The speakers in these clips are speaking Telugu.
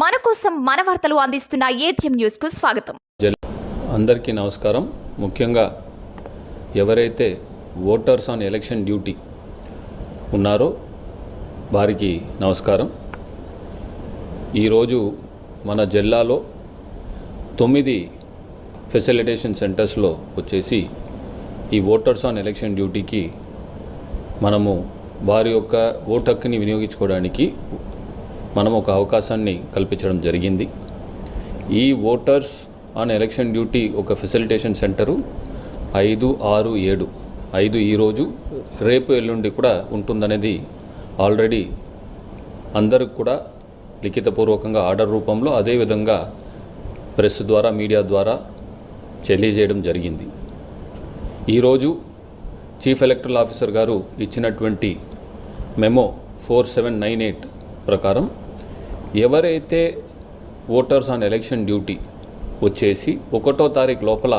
మన కోసం మన వార్తలు అందిస్తున్న ఏటీఎం న్యూస్కు స్వాగతం. అందరికీ నమస్కారం. ముఖ్యంగా ఎవరైతే ఓటర్స్ ఆన్ ఎలక్షన్ డ్యూటీ ఉన్నారో వారికి నమస్కారం. ఈరోజు మన జిల్లాలో తొమ్మిది ఫెసిలిటేషన్ సెంటర్స్లో వచ్చేసి ఈ ఓటర్స్ ఆన్ ఎలక్షన్ డ్యూటీకి మనము వారి యొక్క ఓటు హక్కుని వినియోగించుకోవడానికి మనం ఒక అవకాశాన్ని కల్పించడం జరిగింది. ఈ ఓటర్స్ ఆన్ ఎలక్షన్ డ్యూటీ ఒక ఫెసిలిటేషన్ సెంటరు ఐదు ఆరు ఏడు ఐదు ఈరోజు రేపు ఎల్లుండి కూడా ఉంటుందనేది ఆల్రెడీ అందరికి కూడా లిఖితపూర్వకంగా ఆర్డర్ రూపంలో అదేవిధంగా ప్రెస్ ద్వారా మీడియా ద్వారా తెలియజేయడం జరిగింది. ఈరోజు చీఫ్ ఎలక్టరల్ ఆఫీసర్ గారు ఇచ్చినటువంటి memo four seven nine eight ప్రకారం ఎవరైతే ఓటర్స్ ఆన్ ఎలక్షన్ డ్యూటీ వచ్చేసి ఒకటో తారీఖు లోపల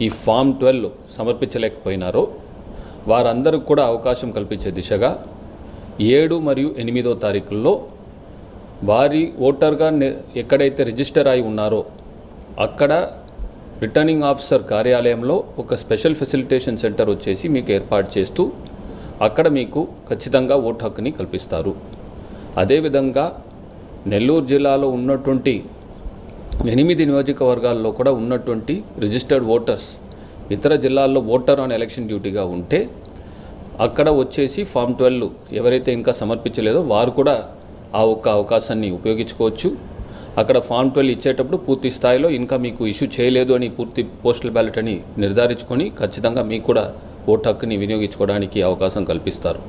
ఈ ఫామ్ ట్వెల్వ్ సమర్పించలేకపోయినారో వారందరికి కూడా అవకాశం కల్పించే దిశగా ఏడు మరియు ఎనిమిదో తారీఖుల్లో వారి ఓటర్గా ఎక్కడైతే రిజిస్టర్ అయి ఉన్నారో అక్కడ రిటర్నింగ్ ఆఫీసర్ కార్యాలయంలో ఒక స్పెషల్ ఫెసిలిటేషన్ సెంటర్ వచ్చేసి మీకు ఏర్పాటు చేస్తూ అక్కడ మీకు ఖచ్చితంగా ఓటు హక్కుని కల్పిస్తారు. అదేవిధంగా నెల్లూరు జిల్లాలో ఉన్నటువంటి ఎనిమిది నియోజకవర్గాల్లో కూడా ఉన్నటువంటి రిజిస్టర్డ్ ఓటర్స్ ఇతర జిల్లాల్లో ఓటర్ ఆన్ ఎలక్షన్ డ్యూటీగా ఉంటే అక్కడ వచ్చేసి ఫామ్ ట్వెల్వ్ ఎవరైతే ఇంకా సమర్పించలేదో వారు కూడా ఆ ఒక్క అవకాశాన్ని ఉపయోగించుకోవచ్చు. అక్కడ ఫామ్ ట్వెల్వ్ ఇచ్చేటప్పుడు పూర్తి స్థాయిలో ఇంకా మీకు ఇష్యూ చేయలేదు అని పూర్తి పోస్టల్ బ్యాలెట్ అని నిర్ధారించుకొని ఖచ్చితంగా మీకు కూడా ఓటు హక్కుని వినియోగించుకోవడానికి అవకాశం కల్పిస్తారు.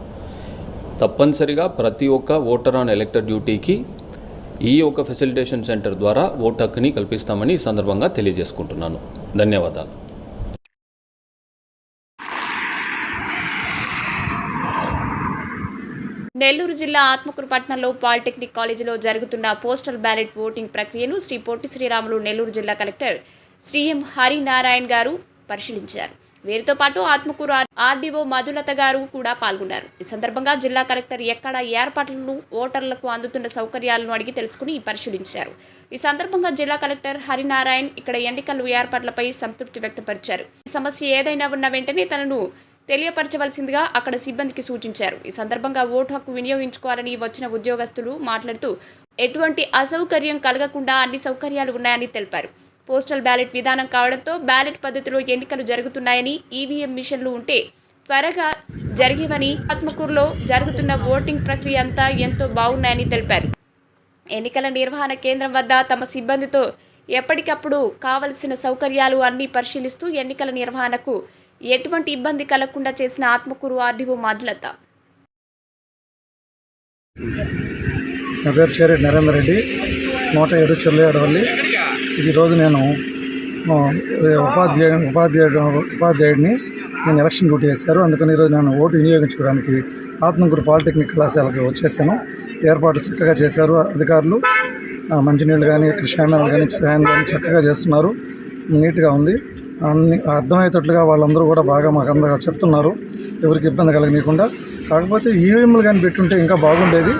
తప్పనిసరిగా ప్రతి ఒక్క ఓటర్ ఆన్ ఎలక్టర్ డ్యూటీకి ఈ ఒక ఫెసిలిటేషన్ సెంటర్ ద్వారా ఓటు హక్కుని కల్పిస్తామని ఈ సందర్భంగా తెలియజేసుకుంటున్నాను. ధన్యవాదాలు. నెల్లూరు జిల్లా ఆత్మకూరు పట్టణంలో పాలిటెక్నిక్ కాలేజీలో జరుగుతున్న పోస్టల్ బ్యాలెట్ ఓటింగ్ ప్రక్రియను శ్రీ పొట్టి శ్రీరాములు నెల్లూరు జిల్లా కలెక్టర్ శ్రీ ఎం హరినారాయణ్ గారు పరిశీలించారు. వీరితో పాటు ఆత్మకూరు ఆర్డీఓ మధులత గారు కూడా పాల్గొన్నారు. ఈ సందర్భంగా జిల్లా కలెక్టర్ ఎక్కడ ఏర్పాట్లను ఓటర్లకు అందుతున్న సౌకర్యాలను అడిగి తెలుసుకుని పరిశీలించారు. ఈ సందర్భంగా జిల్లా కలెక్టర్ హరినారాయణ్ ఇక్కడ ఎన్నికల ఏర్పాట్లపై సంతృప్తి వ్యక్తపరిచారు. ఈ సమస్య ఏదైనా ఉన్న వెంటనే తనను తెలియపరచవలసిందిగా అక్కడ సిబ్బందికి సూచించారు. ఈ సందర్భంగా ఓటు హక్కు వినియోగించుకోవాలని వచ్చిన ఉద్యోగస్తులు మాట్లాడుతూ ఎటువంటి అసౌకర్యం కలగకుండా అన్ని సౌకర్యాలు ఉన్నాయని తెలిపారు. పోస్టల్ బ్యాలెట్ విధానం కావడంతో బ్యాలెట్ పద్ధతిలో ఎన్నికలు జరుగుతున్నాయని ఈవీఎం మిషన్లు ఉంటే త్వరగా జరిగేవని ఆత్మకూరులో జరుగుతున్న ఓటింగ్ ప్రక్రియ అంతా ఎంతో బాగున్నాయని తెలిపారు. ఎన్నికల నిర్వహణ కేంద్రం వద్ద తమ సిబ్బందితో ఎప్పటికప్పుడు కావలసిన సౌకర్యాలు అన్నీ పరిశీలిస్తూ ఎన్నికల నిర్వహణకు ఎటువంటి ఇబ్బంది కలగకుండా చేసిన ఆత్మకూరు ఆర్డీఓ మధులత. నా పేరు చేరే నరేందర్ రెడ్డి నూట ఏడు చెల్లెడవల్లి ఈరోజు నేను ఉపాధ్యాయుడు ఉపాధ్యాయు ఉపాధ్యాయుడు ఉపాధ్యాయుడిని నేను ఎలక్షన్ డ్యూటీ చేశారు. అందుకని ఈరోజు నేను ఓటు వినియోగించుకోవడానికి ఆత్మకూరు పాలిటెక్నిక్ కళాశాలకు వచ్చేసాను. ఏర్పాట్లు చక్కగా చేశారు అధికారులు. మంచినీళ్ళు కానీ కృష్ణాలు కానీ ఫ్యాన్ కానీ చక్కగా చేస్తున్నారు. నీట్గా ఉంది. అన్ని అర్థమయ్యేటట్లుగా వాళ్ళందరూ కూడా బాగా మాకు అందరూ చెప్తున్నారు. ఎవరికి ఇబ్బంది కలగనీయకుండా. కాకపోతే ఈవీఎంలు కానీ పెట్టుంటే ఇంకా బాగుండేది.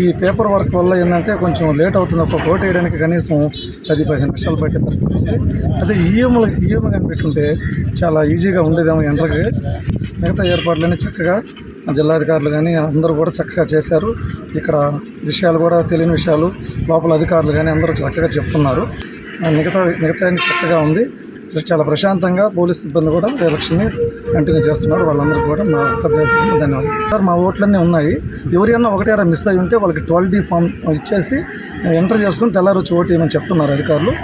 ఈ పేపర్ వర్క్ వల్ల ఏంటంటే కొంచెం లేట్ అవుతుంది. ఒక కోట్ వేయడానికి కనీసం పది పదిహేను నిమిషాలు పట్టే పరిస్థితి ఉంది. అదే ఈఎంలు ఈఎం కానీ పెట్టుంటే చాలా ఈజీగా ఉండేదేమో ఎంటర్కి మిగతా ఏర్పాట్లన్నీ చక్కగా జిల్లాధికారులు కానీ అందరూ కూడా చక్కగా చేశారు. ఇక్కడ విషయాలు కూడా తెలియని విషయాలు లోపల అధికారులు కానీ అందరూ చక్కగా చెప్తున్నారు. ఆ, మిగతా మిగతా చక్కగా ఉంది. చాలా ప్రశాంతంగా పోలీస్ సిబ్బంది కూడా ఎలక్షన్ని కంటిన్యూ చేస్తున్నారు. వాళ్ళందరికీ కూడా మా ధన్యవాదాలు. సార్ మా ఓట్లన్నీ ఉన్నాయి. ఎవరైనా ఒకటేరా మిస్ అయి ఉంటే వాళ్ళకి ట్వెల్వ్ డి ఫామ్ ఇచ్చేసి ఎంటర్ చేసుకుని తెల్లారి వచ్చి ఓటు వేయమని చెప్తున్నారు అధికారులు.